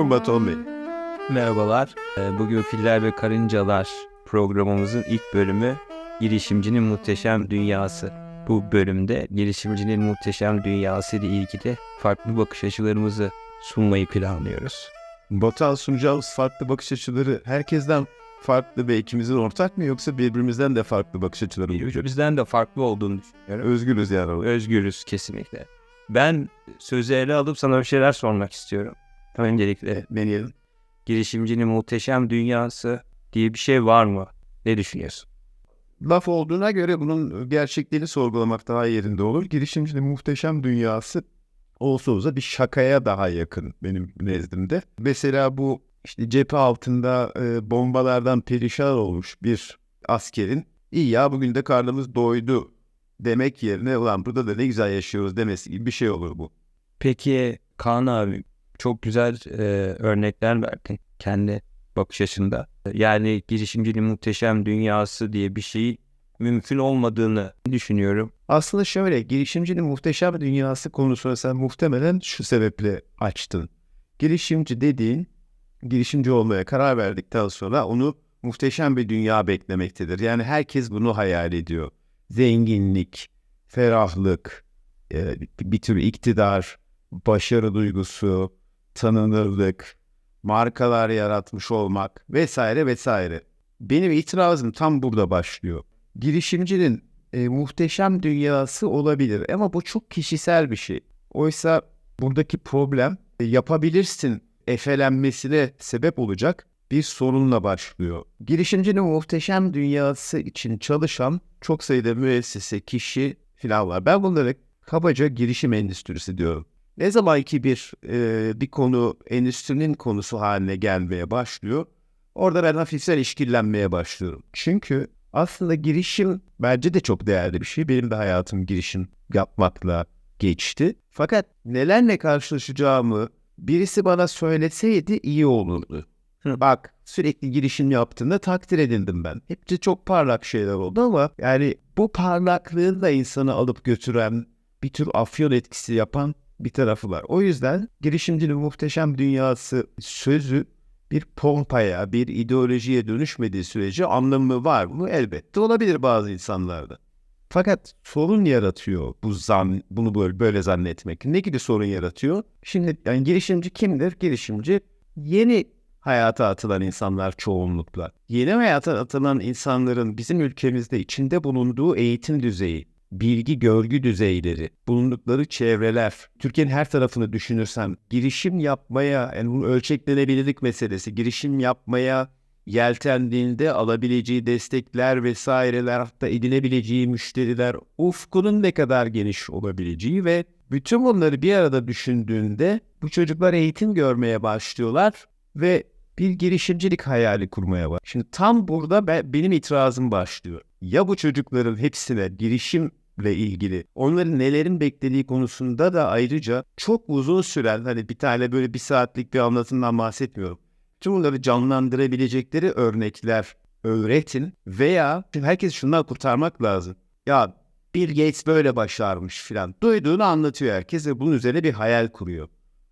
Buyurun Batuhan Bey. Merhabalar. Ee, Bugün Filler ve Karıncalar programımızın ilk bölümü Girişimcinin Muhteşem Dünyası. Bu bölümde girişimcinin muhteşem dünyası ile ilgili farklı bakış açılarımızı sunmayı planlıyoruz. Batuhan sunacağımız farklı bakış açıları herkesten farklı ve ikimizin ortak mı yoksa birbirimizden de farklı bakış açıları mı? Bizden de farklı olduğunu düşünüyorum. Özgürüz yani. Özgürüz kesinlikle. Ben sözü ele alıp sana bir şeyler sormak istiyorum. Öncelikle Deneyelim. girişimcinin muhteşem dünyası diye bir şey var mı? Ne düşünüyorsun? Laf olduğuna göre bunun gerçekliğini sorgulamak daha yerinde olur. Girişimcinin muhteşem dünyası olsa olsa bir şakaya daha yakın benim nezdimde. Mesela bu işte cephe altında e, bombalardan perişan olmuş bir askerin iyi ya bugün de karnımız doydu demek yerine ulan burada da ne güzel yaşıyoruz demesi gibi bir şey olur bu. Peki Kaan abi çok güzel e, örnekler verdin kendi bakış açında. Yani girişimcinin muhteşem dünyası diye bir şey mümkün olmadığını düşünüyorum. Aslında şöyle girişimcinin muhteşem dünyası konusuna sen muhtemelen şu sebeple açtın. Girişimci dediğin girişimci olmaya karar verdikten sonra onu muhteşem bir dünya beklemektedir. Yani herkes bunu hayal ediyor. Zenginlik, ferahlık, e, bir tür iktidar, başarı duygusu, tanınırlık, markalar yaratmış olmak vesaire vesaire. Benim itirazım tam burada başlıyor. Girişimcinin e, muhteşem dünyası olabilir ama bu çok kişisel bir şey. Oysa buradaki problem e, yapabilirsin efelenmesine sebep olacak bir sorunla başlıyor. Girişimcinin muhteşem dünyası için çalışan çok sayıda müessese, kişi filan var. Ben bunları kabaca girişim endüstrisi diyorum. Ne zaman ki bir e, bir konu endüstrinin konusu haline gelmeye başlıyor, orada ben hafiften işkillenmeye başlıyorum. Çünkü aslında girişim bence de çok değerli bir şey. Benim de hayatım girişim yapmakla geçti. Fakat nelerle karşılaşacağımı birisi bana söyleseydi iyi olurdu. Bak sürekli girişim yaptığında takdir edildim ben. Hepsi çok parlak şeyler oldu ama yani bu parlaklığın da insanı alıp götüren bir tür afyon etkisi yapan bir tarafı var. O yüzden girişimcinin muhteşem dünyası sözü bir pompaya, bir ideolojiye dönüşmediği sürece anlamı var mı? Elbette olabilir bazı insanlarda. Fakat sorun yaratıyor bu zan, bunu böyle, böyle zannetmek. Ne gibi sorun yaratıyor? Şimdi yani girişimci kimdir? Girişimci yeni hayata atılan insanlar çoğunlukla. Yeni hayata atılan insanların bizim ülkemizde içinde bulunduğu eğitim düzeyi, bilgi görgü düzeyleri, bulundukları çevreler, Türkiye'nin her tarafını düşünürsem girişim yapmaya, yani bu ölçeklenebilirlik meselesi, girişim yapmaya yeltendiğinde alabileceği destekler vesaireler, hatta edinebileceği müşteriler, ufkunun ne kadar geniş olabileceği ve bütün bunları bir arada düşündüğünde bu çocuklar eğitim görmeye başlıyorlar ve bir girişimcilik hayali kurmaya var. Şimdi tam burada ben, benim itirazım başlıyor. Ya bu çocukların hepsine girişimle ilgili onların nelerin beklediği konusunda da ayrıca çok uzun süren hani bir tane böyle bir saatlik bir anlatımdan bahsetmiyorum. Tüm bunları canlandırabilecekleri örnekler öğretin veya herkes şundan kurtarmak lazım. Ya Bill Gates böyle başarmış filan. Duyduğunu anlatıyor herkes ve bunun üzerine bir hayal kuruyor.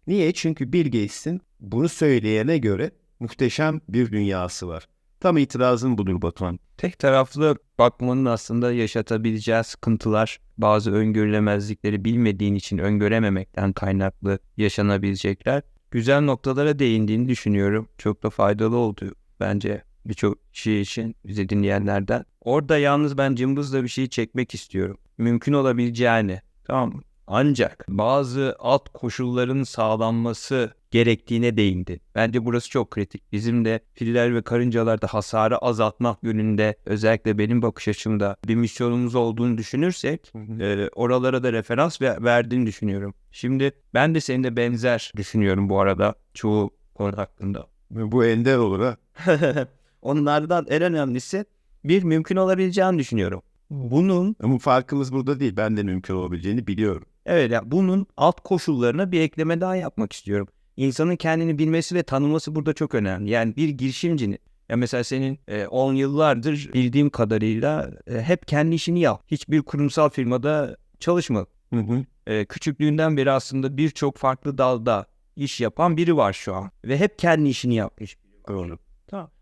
Niye? Çünkü Bill Gates'in bunu söyleyene göre muhteşem bir dünyası var. Tam itirazım budur Batuhan. Tek taraflı bakmanın aslında yaşatabileceği sıkıntılar, bazı öngörülemezlikleri bilmediğin için öngörememekten kaynaklı yaşanabilecekler. Güzel noktalara değindiğini düşünüyorum. Çok da faydalı oldu bence birçok kişi için bizi dinleyenlerden. Orada yalnız ben cımbızla bir şey çekmek istiyorum. Mümkün olabileceğini. Tamam? Ancak bazı alt koşulların sağlanması gerektiğine değindi. Bence burası çok kritik. Bizim de filler ve karıncalarda hasarı azaltmak yönünde özellikle benim bakış açımda bir misyonumuz olduğunu düşünürsek e, oralara da referans ve verdiğini düşünüyorum. Şimdi ben de seninle benzer düşünüyorum bu arada çoğu konu hakkında. Bu ender olur ha. Onlardan en önemlisi bir mümkün olabileceğini düşünüyorum. Bunun Ama farkımız burada değil. Ben de mümkün olabileceğini biliyorum. Evet ya bunun alt koşullarına bir ekleme daha yapmak istiyorum. İnsanın kendini bilmesi ve tanıması burada çok önemli. Yani bir girişimcinin ya mesela senin 10 yıllardır bildiğim kadarıyla e, hep kendi işini yap. Hiçbir kurumsal firmada çalışma. Hı hı. E, küçüklüğünden beri aslında birçok farklı dalda iş yapan biri var şu an. Ve hep kendi işini yapmış. Doğru.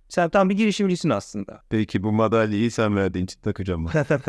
Sen tam bir girişimcisin aslında. Peki bu madalyayı sen verdiğin için takacağım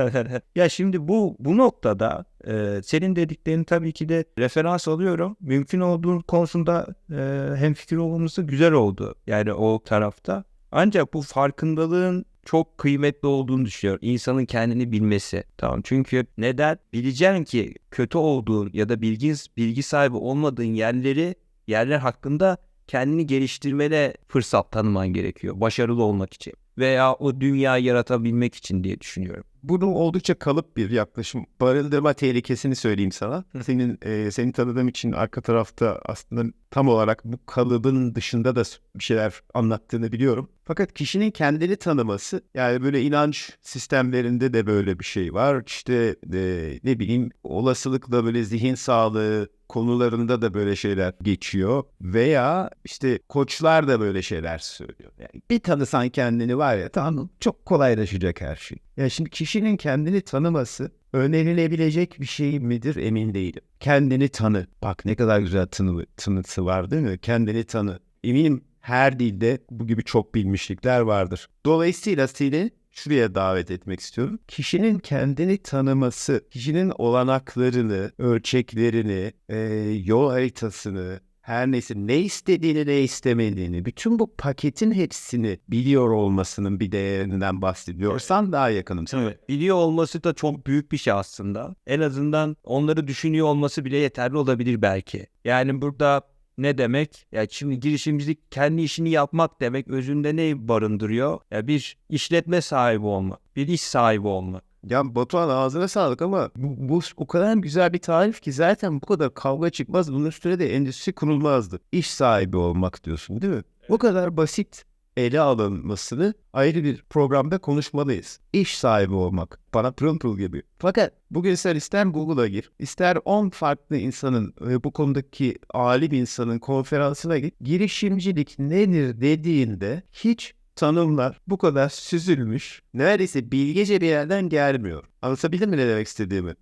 ya şimdi bu bu noktada e, senin dediklerini tabii ki de referans alıyorum. Mümkün olduğu konusunda e, hemfikir olmamız da güzel oldu. Yani o tarafta. Ancak bu farkındalığın çok kıymetli olduğunu düşünüyorum. İnsanın kendini bilmesi. Tamam çünkü neden? Bileceksin ki kötü olduğun ya da bilgi, bilgi sahibi olmadığın yerleri yerler hakkında kendini geliştirmene fırsat tanıman gerekiyor. Başarılı olmak için. Veya o dünyayı yaratabilmek için diye düşünüyorum. Bunu oldukça kalıp bir yaklaşım. Barındırma tehlikesini söyleyeyim sana. Senin e, seni tanıdığım için arka tarafta aslında tam olarak bu kalıbın dışında da bir şeyler anlattığını biliyorum. Fakat kişinin kendini tanıması yani böyle inanç sistemlerinde de böyle bir şey var. İşte e, ne bileyim olasılıkla böyle zihin sağlığı konularında da böyle şeyler geçiyor veya işte koçlar da böyle şeyler söylüyor. Yani bir tanısan kendini var ya tamam çok kolaylaşacak her şey. Ya şimdi kişinin kendini tanıması önerilebilecek bir şey midir emin değilim. Kendini tanı. Bak ne kadar güzel tanı, tanısı var değil mi? Kendini tanı. Eminim her dilde bu gibi çok bilmişlikler vardır. Dolayısıyla seni şuraya davet etmek istiyorum. Kişinin kendini tanıması, kişinin olanaklarını, ölçeklerini, e, yol haritasını, her neyse ne istediğini ne istemediğini, bütün bu paketin hepsini biliyor olmasının bir değerinden bahsediyorsan daha yakınım. Evet. Biliyor olması da çok büyük bir şey aslında. En azından onları düşünüyor olması bile yeterli olabilir belki. Yani burada ne demek? Ya şimdi girişimcilik kendi işini yapmak demek özünde ne barındırıyor? Ya bir işletme sahibi olmak, bir iş sahibi olmak. Ya Batuhan ağzına sağlık ama bu, bu o kadar güzel bir tarif ki zaten bu kadar kavga çıkmaz. Bunun üstüne de endüstri kurulmazdı. İş sahibi olmak diyorsun değil mi? O kadar basit ele alınmasını ayrı bir programda konuşmalıyız. İş sahibi olmak. Bana pırıl pırıl gibi. Fakat bugün sen ister Google'a gir, ister 10 farklı insanın ve bu konudaki alim insanın konferansına git. Girişimcilik nedir dediğinde hiç tanımlar bu kadar süzülmüş, neredeyse bilgece bir yerden gelmiyor. Anlatabildim mi ne demek istediğimi?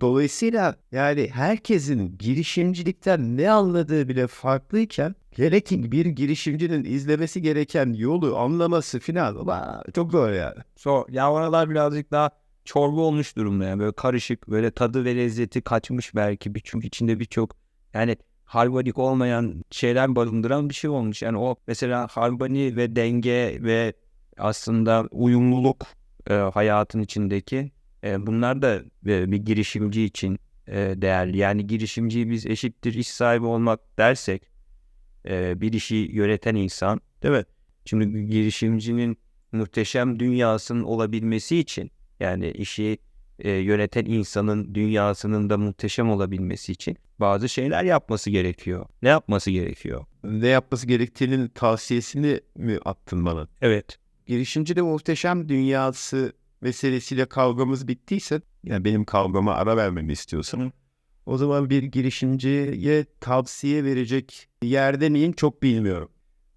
Dolayısıyla yani herkesin girişimcilikten ne anladığı bile farklıyken gerek bir girişimcinin izlemesi gereken yolu anlaması filan vaa, çok zor yani. So, ya oralar birazcık daha çorba olmuş durumda yani böyle karışık böyle tadı ve lezzeti kaçmış belki bir çünkü içinde birçok yani harmonik olmayan şeyler barındıran bir şey olmuş. Yani o mesela harmoni ve denge ve aslında uyumluluk e, hayatın içindeki e, bunlar da e, bir girişimci için e, değerli. Yani girişimci biz eşittir iş sahibi olmak dersek e, bir işi yöneten insan değil mi? Şimdi girişimcinin muhteşem dünyasının olabilmesi için yani işi e, yöneten insanın dünyasının da muhteşem olabilmesi için bazı şeyler yapması gerekiyor. Ne yapması gerekiyor? Ne yapması gerektiğinin tavsiyesini mi attın bana? Evet. Girişimci de muhteşem dünyası meselesiyle kavgamız bittiyse, yani benim kavgama ara vermemi istiyorsan, Hı. o zaman bir girişimciye tavsiye verecek yerde miyim çok bilmiyorum.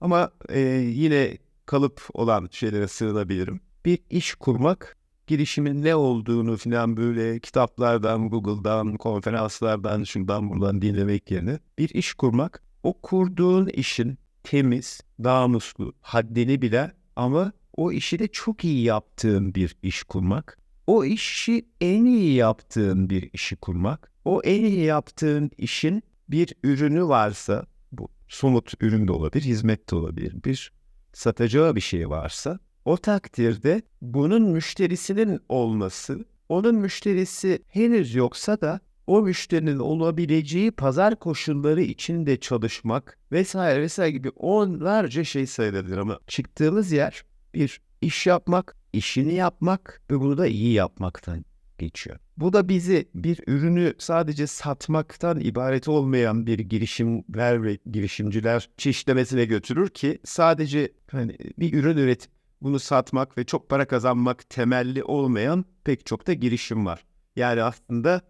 Ama e, yine kalıp olan şeylere sığınabilirim. Bir iş kurmak, girişimin ne olduğunu falan böyle kitaplardan, Google'dan, konferanslardan, şundan buradan dinlemek yerine bir iş kurmak, o kurduğun işin temiz, namuslu, haddini bilen ama o işi de çok iyi yaptığın bir iş kurmak. O işi en iyi yaptığın bir işi kurmak. O en iyi yaptığın işin bir ürünü varsa, bu somut ürün de olabilir, hizmet de olabilir, bir satacağı bir şey varsa, o takdirde bunun müşterisinin olması, onun müşterisi henüz yoksa da o müşterinin olabileceği pazar koşulları içinde çalışmak vesaire vesaire gibi onlarca şey sayılabilir ama çıktığımız yer bir iş yapmak, işini yapmak ve bunu da iyi yapmaktan geçiyor. Bu da bizi bir ürünü sadece satmaktan ibaret olmayan bir girişimler ve girişimciler çeşitlemesine götürür ki sadece hani bir ürün üretip bunu satmak ve çok para kazanmak temelli olmayan pek çok da girişim var. Yani aslında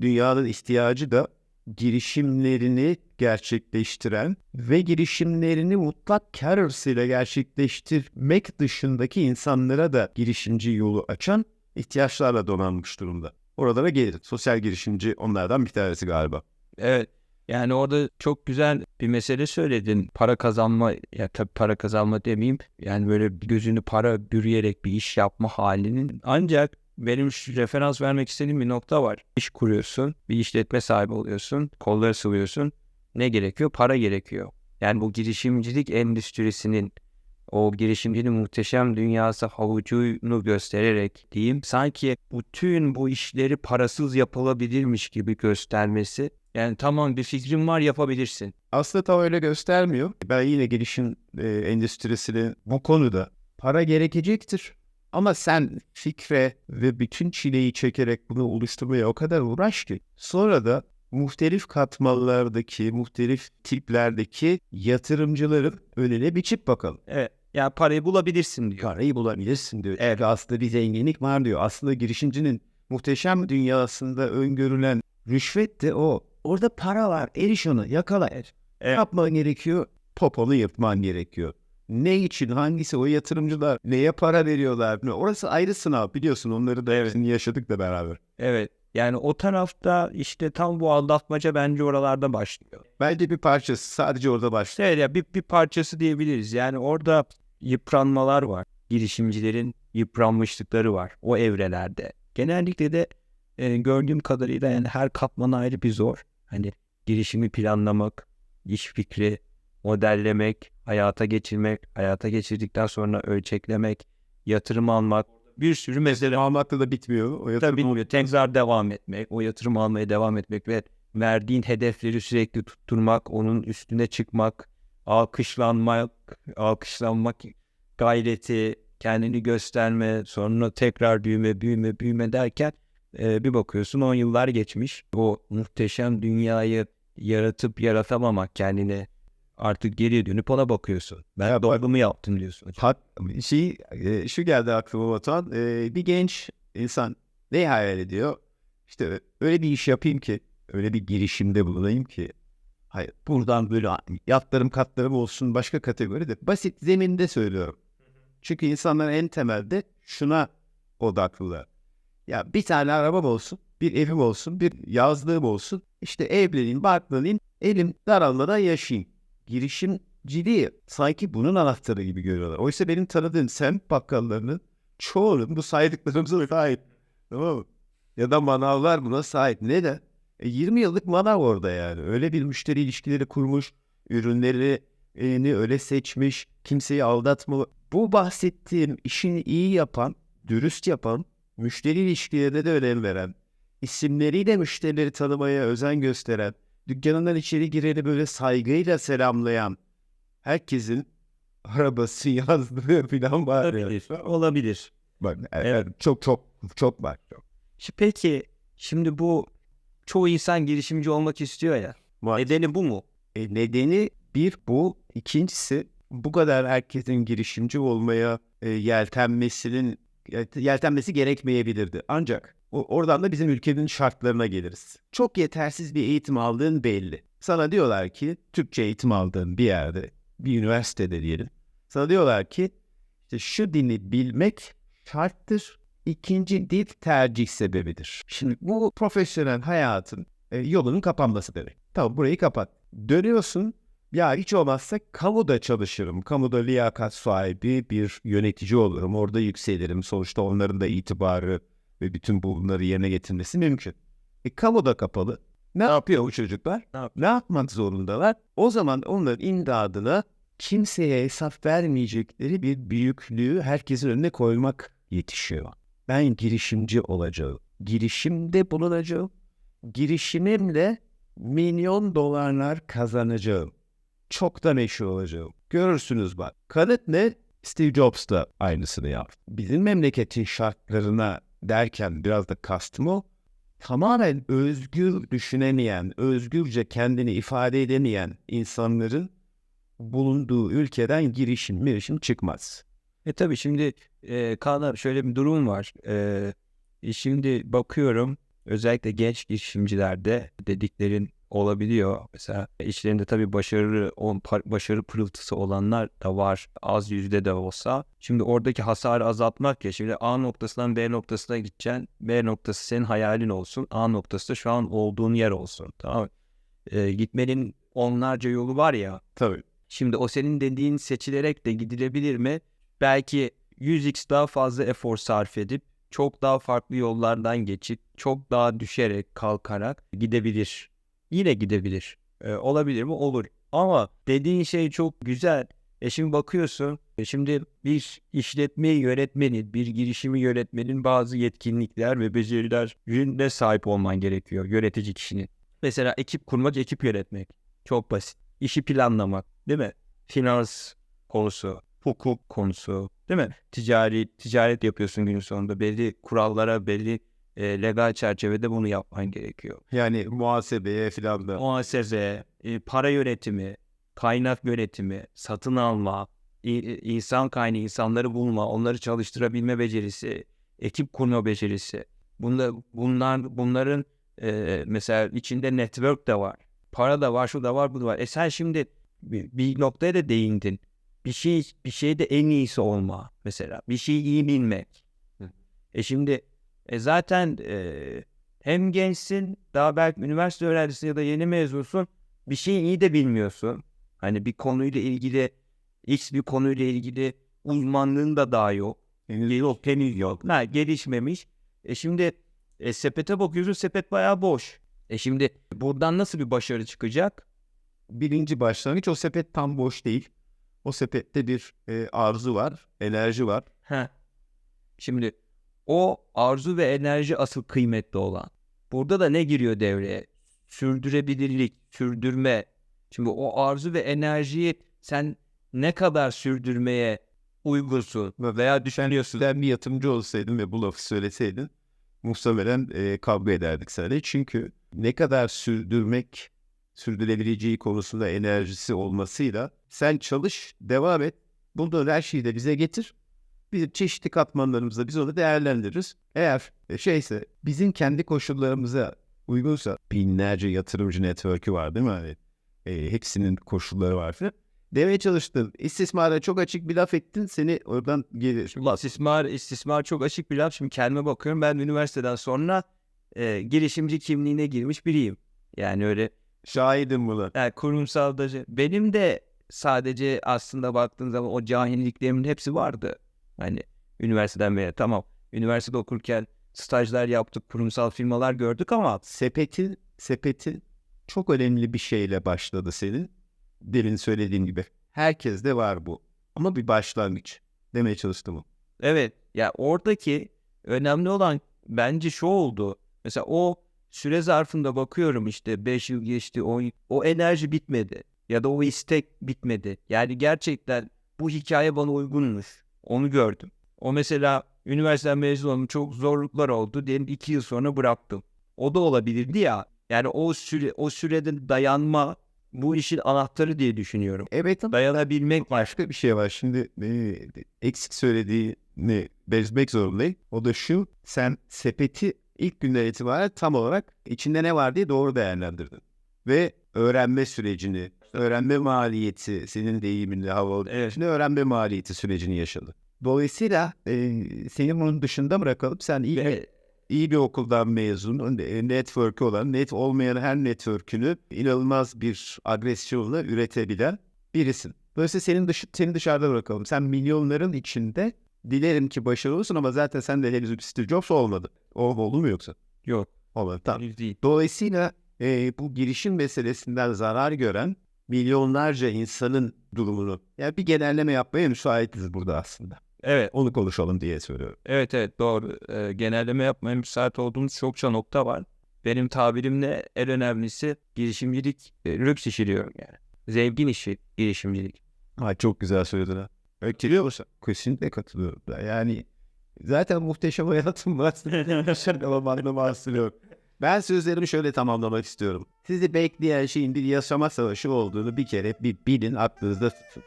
dünyanın ihtiyacı da girişimlerini gerçekleştiren ve girişimlerini mutlak kar hırsıyla gerçekleştirmek dışındaki insanlara da girişimci yolu açan ihtiyaçlarla donanmış durumda. Oralara gelir. Sosyal girişimci onlardan bir tanesi galiba. Evet. Yani orada çok güzel bir mesele söyledin. Para kazanma, ya tabii para kazanma demeyeyim. Yani böyle gözünü para bürüyerek bir iş yapma halinin. Ancak benim şu referans vermek istediğim bir nokta var. İş kuruyorsun, bir işletme sahibi oluyorsun, kolları sıvıyorsun. Ne gerekiyor? Para gerekiyor. Yani bu girişimcilik endüstrisinin o girişimcinin muhteşem dünyası havucunu göstererek diyeyim sanki bütün bu işleri parasız yapılabilirmiş gibi göstermesi yani tamam bir fikrin var yapabilirsin. Aslında tam öyle göstermiyor. Ben yine gelişim e, endüstrisini bu konuda para gerekecektir. Ama sen fikre ve bütün çileyi çekerek bunu oluşturmaya o kadar uğraş ki sonra da muhtelif katmanlardaki, muhtelif tiplerdeki yatırımcıların önüne bir çip bakalım. Evet. Yani parayı bulabilirsin diyor. Parayı bulabilirsin diyor. Evet. Aslında bir zenginlik var diyor. Aslında girişimcinin muhteşem dünyasında öngörülen rüşvet de o. Orada para var. Eriş onu. Yakala. Evet. Yapman gerekiyor. Poponu yırtman gerekiyor. Ne için? Hangisi? O yatırımcılar neye para veriyorlar? Orası ayrı sınav biliyorsun. Onları da hepsini yaşadık da beraber. Evet. Yani o tarafta işte tam bu aldatmaca bence oralarda başlıyor. Bence bir parçası sadece orada başlıyor. Evet ya bir, bir parçası diyebiliriz. Yani orada yıpranmalar var. Girişimcilerin yıpranmışlıkları var o evrelerde. Genellikle de e, gördüğüm kadarıyla yani her katman ayrı bir zor. Hani girişimi planlamak, iş fikri, modellemek, hayata geçirmek, hayata geçirdikten sonra ölçeklemek, yatırım almak, bir sürü mesele Almakla da bitmiyor. O yatırım Tabii bilmiyor. Tekrar devam etmek, o yatırım almaya devam etmek ve verdiğin hedefleri sürekli tutturmak, onun üstüne çıkmak, alkışlanmak, alkışlanmak gayreti, kendini gösterme, sonra tekrar büyüme, büyüme, büyüme derken e, bir bakıyorsun 10 yıllar geçmiş. O muhteşem dünyayı yaratıp yaratamamak kendine artık geriye dönüp ona bakıyorsun. Ben Ya doğru mu yaptım diyorsun. Hat, şey, e, şu geldi aklıma Batuhan. E, bir genç insan ne hayal ediyor? İşte öyle bir iş yapayım ki, öyle bir girişimde bulunayım ki. Hayır, buradan böyle yatlarım katlarım olsun başka kategori de basit zeminde söylüyorum. Çünkü insanlar en temelde şuna odaklılar. Ya bir tane arabam olsun, bir evim olsun, bir yazlığım olsun. İşte evleneyim, barklanayım, elim daralmadan yaşayayım. Girişimciliği sanki bunun anahtarı gibi görüyorlar. Oysa benim tanıdığım semt bakkallarının çoğunun bu saydıklarımıza sahip. Tamam mı? Ya da manavlar buna sahip. Neden? E 20 yıllık manav orada yani. Öyle bir müşteri ilişkileri kurmuş, ürünlerini öyle seçmiş, kimseyi aldatma. Bu bahsettiğim işini iyi yapan, dürüst yapan, müşteri ilişkilerine de önem veren, isimleriyle müşterileri tanımaya özen gösteren, dükkanından içeri gireni böyle saygıyla selamlayan, herkesin arabası yazdığı falan var. ya. Olabilir. Olabilir. Bak, evet. çok çok çok var. Çok. Şi- Peki şimdi bu çoğu insan girişimci olmak istiyor ya. Maalesef. Nedeni bu mu? E, nedeni bir bu. İkincisi bu kadar herkesin girişimci olmaya e, yeltenmesinin yel- yeltenmesi gerekmeyebilirdi. Ancak oradan da bizim ülkenin şartlarına geliriz. Çok yetersiz bir eğitim aldığın belli. Sana diyorlar ki Türkçe eğitim aldığın bir yerde, bir üniversitede diyelim. Sana diyorlar ki işte şu dili bilmek şarttır. İkinci dil tercih sebebidir. Şimdi bu profesyonel hayatın e, yolunun kapanması demek. Tamam burayı kapat. Dönüyorsun ya hiç olmazsa kamuda çalışırım. Kamuda liyakat sahibi bir yönetici olurum. Orada yükselirim. Sonuçta onların da itibarı ve bütün bunları yerine getirmesi mümkün. E kamuda kapalı. Ne yapıyor bu çocuklar? Ne yap- Ne yapmak zorundalar? O zaman onların imdadına kimseye hesap vermeyecekleri bir büyüklüğü herkesin önüne koymak yetişiyor. Ben girişimci olacağım. Girişimde bulunacağım. Girişimimle milyon dolarlar kazanacağım. Çok da meşhur olacağım. Görürsünüz bak. Kanıt ne? Steve Jobs da aynısını yaptı. Bizim memleketin şartlarına derken biraz da kastım o. Tamamen özgür düşünemeyen, özgürce kendini ifade edemeyen insanların bulunduğu ülkeden girişim mirişim çıkmaz. E tabii şimdi e, Kaan şöyle bir durum var. E, e, şimdi bakıyorum özellikle genç girişimcilerde dediklerin olabiliyor. Mesela işlerinde tabii başarı on, başarı pırıltısı olanlar da var. Az yüzde de olsa. Şimdi oradaki hasarı azaltmak ya. Şimdi A noktasından B noktasına gideceksin. B noktası senin hayalin olsun. A noktası da şu an olduğun yer olsun. Tamam e, gitmenin onlarca yolu var ya. Tabii. Şimdi o senin dediğin seçilerek de gidilebilir mi? Belki 100x daha fazla efor sarf edip çok daha farklı yollardan geçip çok daha düşerek kalkarak gidebilir. Yine gidebilir. E, olabilir mi? Olur. Ama dediğin şey çok güzel. E şimdi bakıyorsun, e şimdi bir işletme yönetmenin, bir girişimi yönetmenin bazı yetkinlikler ve becerilerine sahip olman gerekiyor yönetici kişinin. Mesela ekip kurmak, ekip yönetmek. Çok basit. İşi planlamak, değil mi? Finans konusu, hukuk konusu, değil mi? Ticari ticaret yapıyorsun günün sonunda belli kurallara, belli e, legal çerçevede bunu yapman gerekiyor. Yani muhasebeye filan da. Muhasebe, e, para yönetimi, kaynak yönetimi, satın alma, insan kaynağı, insanları bulma, onları çalıştırabilme becerisi, ekip kurma becerisi. Bunlar, bunlar bunların e, mesela içinde network de var. Para da var, şu da var, bu da var. E sen şimdi bir, bir noktaya da değindin. Bir şey bir şeyde en iyisi olma mesela. Bir şeyi iyi bilmek. Hı. E şimdi e zaten e, hem gençsin, daha belki üniversite öğrencisin ya da yeni mezunsun. Bir şeyi iyi de bilmiyorsun. Hani bir konuyla ilgili, X bir konuyla ilgili uzmanlığın da daha yok. Henüz Yok, henüz yok. Ha, gelişmemiş. E şimdi e, sepete bakıyorsun, sepet bayağı boş. E şimdi buradan nasıl bir başarı çıkacak? birinci başlangıç o sepet tam boş değil. O sepette bir e, arzu var, enerji var. Heh. Şimdi o arzu ve enerji asıl kıymetli olan. Burada da ne giriyor devreye? Sürdürebilirlik, sürdürme. Şimdi o arzu ve enerjiyi sen ne kadar sürdürmeye uygunsun veya düşünüyorsun. Ben bir yatırımcı olsaydım ve bu lafı söyleseydin muhtemelen e, kavga ederdik seninle. Çünkü ne kadar sürdürmek, sürdürebileceği konusunda enerjisi olmasıyla sen çalış, devam et. Bulduğun her şeyi de bize getir. Bir çeşitli katmanlarımızda biz onu değerlendiririz. Eğer e, şeyse bizim kendi koşullarımıza uygunsa binlerce yatırımcı network'ü var değil mi? Hani, e, hepsinin koşulları var falan. Demeye çalıştın. İstismara çok açık bir laf ettin. Seni oradan gelir. İstismar, istismar çok açık bir laf. Şimdi kendime bakıyorum. Ben üniversiteden sonra e, girişimci kimliğine girmiş biriyim. Yani öyle Şahidim buna. yani kurumsalda benim de sadece aslında baktığın zaman o cahilliklerimin hepsi vardı. Hani üniversiteden beri tamam. Üniversitede okurken stajlar yaptık, kurumsal firmalar gördük ama Sepetin, sepetin çok önemli bir şeyle başladı senin. Demin söylediğin gibi. Herkeste var bu. Ama bir başlangıç. Demeye çalıştım evet ya oradaki önemli olan bence şu oldu. Mesela o süre zarfında bakıyorum işte 5 yıl geçti, 10 yıl- o enerji bitmedi ya da o istek bitmedi. Yani gerçekten bu hikaye bana uygunmuş. Onu gördüm. O mesela üniversiteden mezun oldum çok zorluklar oldu. Diyelim 2 yıl sonra bıraktım. O da olabilirdi ya. Yani o süre o sürede dayanma bu işin anahtarı diye düşünüyorum. Evet Dayanabilmek başka bir şey var. Şimdi e, eksik söylediğini bezmek zorundayım. O da şu. Sen sepeti ilk günden itibaren tam olarak içinde ne var diye doğru değerlendirdin. Ve öğrenme sürecini, öğrenme maliyeti, senin deyiminle havalı. Evet. Şimdi öğrenme maliyeti sürecini yaşadı. Dolayısıyla e, seni bunun dışında bırakalım. Sen iyi, ve iyi bir okuldan mezun, network'ü olan, net olmayan her network'ünü inanılmaz bir agresyonla üretebilen birisin. Dolayısıyla senin dışı, seni dışarıda bırakalım. Sen milyonların içinde dilerim ki başarılı olsun ama zaten sen de henüz bir Steve Jobs olmadı. O oldu mu yoksa? yok. Olmadı. Tamam. değil. Dolayısıyla e, bu girişim meselesinden zarar gören milyonlarca insanın durumunu yani bir genelleme yapmaya müsaitiz burada aslında. Evet. Onu konuşalım diye söylüyorum. Evet evet doğru. Ee, genelleme yapmaya müsait olduğumuz çokça nokta var. Benim tabirimle en önemlisi girişimcilik e, lüks işi diyorum yani. Zevkin işi girişimcilik. Ha, çok güzel söyledin ha. Öktürüyor musun? Kesinlikle katılıyorum. Yani zaten muhteşem hayatım var. Şarkılamanla bahsediyorum. Ben sözlerimi şöyle tamamlamak istiyorum. Sizi bekleyen şeyin bir yaşama savaşı olduğunu bir kere bir bilin aklınızda tutun.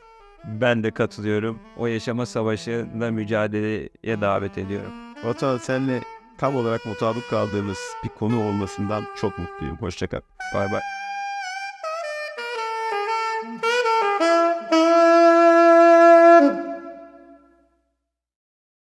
Ben de katılıyorum. O yaşama savaşında mücadeleye davet ediyorum. Vatan senle tam olarak mutabık kaldığımız bir konu olmasından çok mutluyum. Hoşçakal. Bay bay.